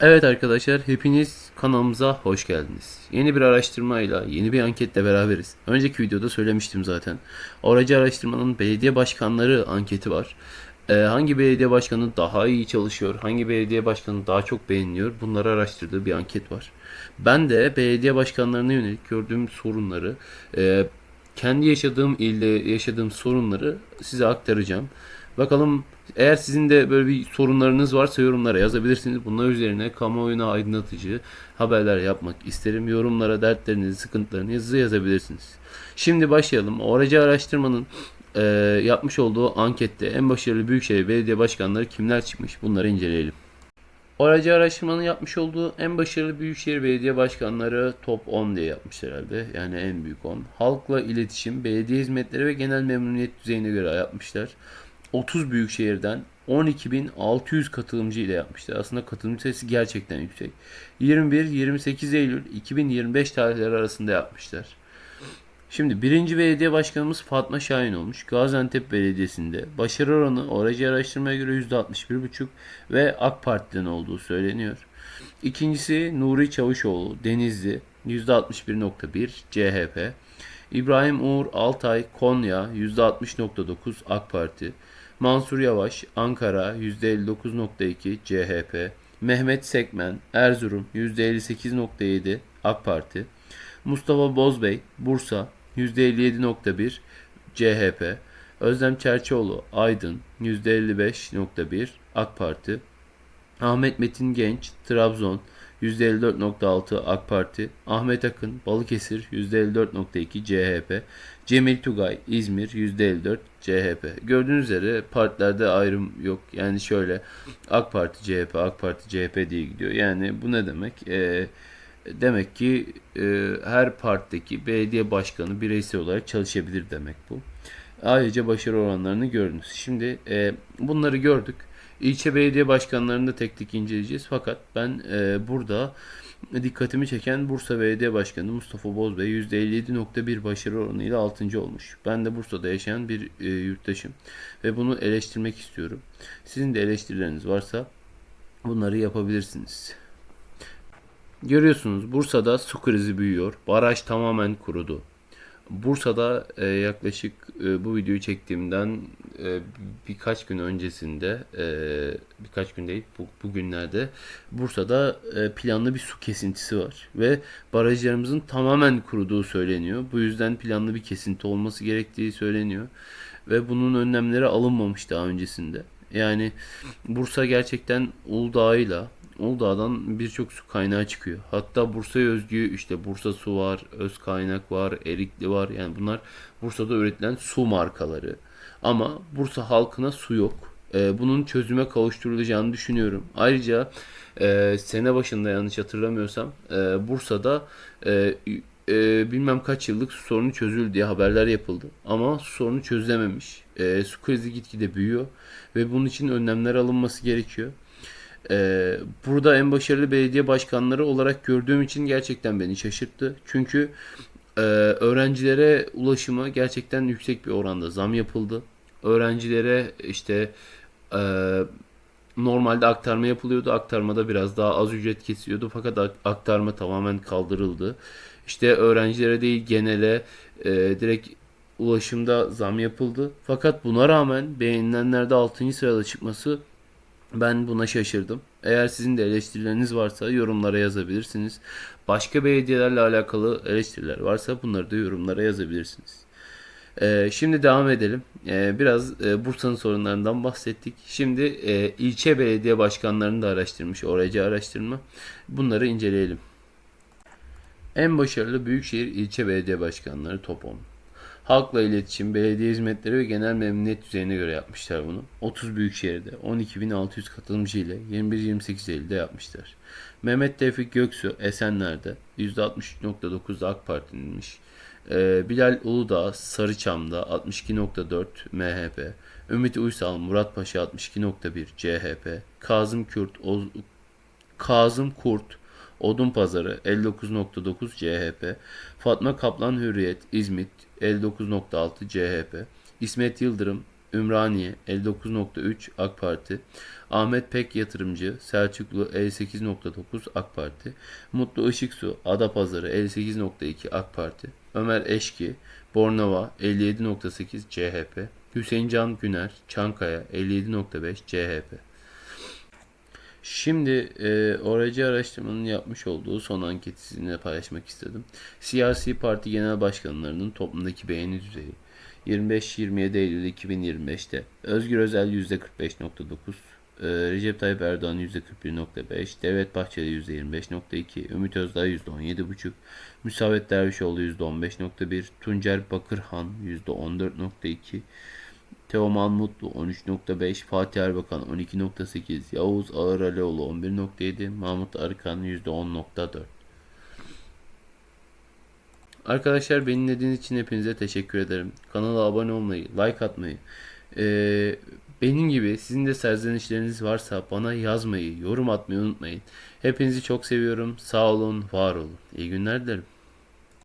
Evet arkadaşlar hepiniz kanalımıza hoş geldiniz. Yeni bir araştırmayla, yeni bir anketle beraberiz. Önceki videoda söylemiştim zaten. Oracı araştırmanın belediye başkanları anketi var. Ee, hangi belediye başkanı daha iyi çalışıyor, hangi belediye başkanı daha çok beğeniliyor bunları araştırdığı bir anket var. Ben de belediye başkanlarına yönelik gördüğüm sorunları, e, kendi yaşadığım ilde yaşadığım sorunları size aktaracağım. Bakalım eğer sizin de böyle bir sorunlarınız varsa yorumlara yazabilirsiniz. Bunlar üzerine kamuoyuna aydınlatıcı haberler yapmak isterim. Yorumlara dertlerinizi, sıkıntılarınızı yazabilirsiniz. Şimdi başlayalım. Oracı araştırmanın e, yapmış olduğu ankette en başarılı büyükşehir belediye başkanları kimler çıkmış? Bunları inceleyelim. Oracı araştırmanın yapmış olduğu en başarılı büyükşehir belediye başkanları top 10 diye yapmış herhalde. Yani en büyük 10. Halkla iletişim, belediye hizmetleri ve genel memnuniyet düzeyine göre yapmışlar. 30 büyük şehirden 12.600 katılımcı ile yapmışlar. Aslında katılımcı sayısı gerçekten yüksek. 21-28 Eylül 2025 tarihleri arasında yapmışlar. Şimdi birinci belediye başkanımız Fatma Şahin olmuş. Gaziantep Belediyesi'nde. Başarı oranı oracı araştırmaya göre %61,5 ve AK Parti'den olduğu söyleniyor. İkincisi Nuri Çavuşoğlu Denizli %61,1 CHP. İbrahim Uğur Altay Konya %60,9 AK Parti. Mansur Yavaş Ankara %59,2 CHP. Mehmet Sekmen Erzurum %58,7 AK Parti. Mustafa Bozbey Bursa %57,1 CHP. Özlem Çerçioğlu Aydın %55,1 AK Parti. Ahmet Metin Genç Trabzon %54.6 AK Parti, Ahmet Akın Balıkesir %54.2 CHP, Cemil Tugay İzmir %54 CHP. Gördüğünüz üzere partilerde ayrım yok. Yani şöyle AK Parti CHP, AK Parti CHP diye gidiyor. Yani bu ne demek? Ee, demek ki e, her partideki belediye başkanı bireysel olarak çalışabilir demek bu. Ayrıca başarı oranlarını gördünüz. Şimdi e, bunları gördük. İlçe belediye başkanlarını da tek tek inceleyeceğiz. Fakat ben e, burada dikkatimi çeken Bursa Belediye Başkanı Mustafa Bozbey %57.1 başarı oranıyla 6. olmuş. Ben de Bursa'da yaşayan bir e, yurttaşım ve bunu eleştirmek istiyorum. Sizin de eleştirileriniz varsa bunları yapabilirsiniz. Görüyorsunuz Bursa'da su krizi büyüyor. Baraj tamamen kurudu. Bursa'da e, yaklaşık e, bu videoyu çektiğimden e, birkaç gün öncesinde e, birkaç gün değil bu, bugünlerde Bursa'da e, planlı bir su kesintisi var ve barajlarımızın tamamen kuruduğu söyleniyor. Bu yüzden planlı bir kesinti olması gerektiği söyleniyor ve bunun önlemleri alınmamış daha öncesinde. Yani Bursa gerçekten Uludağ'ıyla Uludağ'dan birçok su kaynağı çıkıyor. Hatta Bursa'ya özgü işte Bursa Su var, Öz Kaynak var, Erikli var. Yani bunlar Bursa'da üretilen su markaları. Ama Bursa halkına su yok. Ee, bunun çözüme kavuşturulacağını düşünüyorum. Ayrıca e, sene başında yanlış hatırlamıyorsam e, Bursa'da e, e, bilmem kaç yıllık su sorunu çözüldü diye haberler yapıldı. Ama su sorunu çözülememiş. E, su krizi gitgide büyüyor ve bunun için önlemler alınması gerekiyor. Ee, burada en başarılı belediye başkanları olarak gördüğüm için gerçekten beni şaşırttı. Çünkü e, öğrencilere ulaşıma gerçekten yüksek bir oranda zam yapıldı. Öğrencilere işte e, normalde aktarma yapılıyordu. Aktarmada biraz daha az ücret kesiliyordu. Fakat ak- aktarma tamamen kaldırıldı. İşte öğrencilere değil genele e, direkt ulaşımda zam yapıldı. Fakat buna rağmen beğenilenlerde 6. sırada çıkması ben buna şaşırdım. Eğer sizin de eleştirileriniz varsa yorumlara yazabilirsiniz. Başka belediyelerle alakalı eleştiriler varsa bunları da yorumlara yazabilirsiniz. Ee, şimdi devam edelim. Ee, biraz e, Bursa'nın sorunlarından bahsettik. Şimdi e, ilçe belediye başkanlarını da araştırmış. Oracı araştırma. Bunları inceleyelim. En başarılı büyükşehir ilçe belediye başkanları top 10. Halkla iletişim, belediye hizmetleri ve genel memnuniyet düzeyine göre yapmışlar bunu. 30 büyük şehirde 12.600 katılımcı ile 21-28 Eylül'de yapmışlar. Mehmet Tevfik Göksu Esenler'de %63.9 AK Parti'ninmiş. Ee, Bilal Uludağ Sarıçam'da 62.4 MHP. Ümit Uysal Muratpaşa 62.1 CHP. Kazım Kürt Oz Kazım Kurt Odun Pazarı 59.9 CHP, Fatma Kaplan Hürriyet İzmit 59.6 CHP, İsmet Yıldırım Ümraniye 59.3 AK Parti. Ahmet Pek Yatırımcı Selçuklu 58.9 AK Parti. Mutlu Işıksu Adapazarı 58.2 AK Parti. Ömer Eşki Bornova 57.8 CHP. Hüseyin Can Güner Çankaya 57.5 CHP. Şimdi e, oracı araştırmanın yapmış olduğu son anketi sizinle paylaşmak istedim. Siyasi parti genel başkanlarının toplumdaki beğeni düzeyi 25-27 Eylül 2025'te Özgür Özel %45.9, e, Recep Tayyip Erdoğan %41.5, Devlet Bahçeli %25.2, Ümit Özdağ %17.5, Müsavet Dervişoğlu %15.1, Tuncer Bakırhan %14.2, Teoman Mutlu 13.5, Fatih Erbakan 12.8, Yavuz Ağıralioğlu 11.7, Mahmut Arıkan %10.4. Arkadaşlar beni dinlediğiniz için hepinize teşekkür ederim. Kanala abone olmayı, like atmayı, eee, benim gibi sizin de serzenişleriniz varsa bana yazmayı, yorum atmayı unutmayın. Hepinizi çok seviyorum. Sağ olun, var olun. İyi günler dilerim.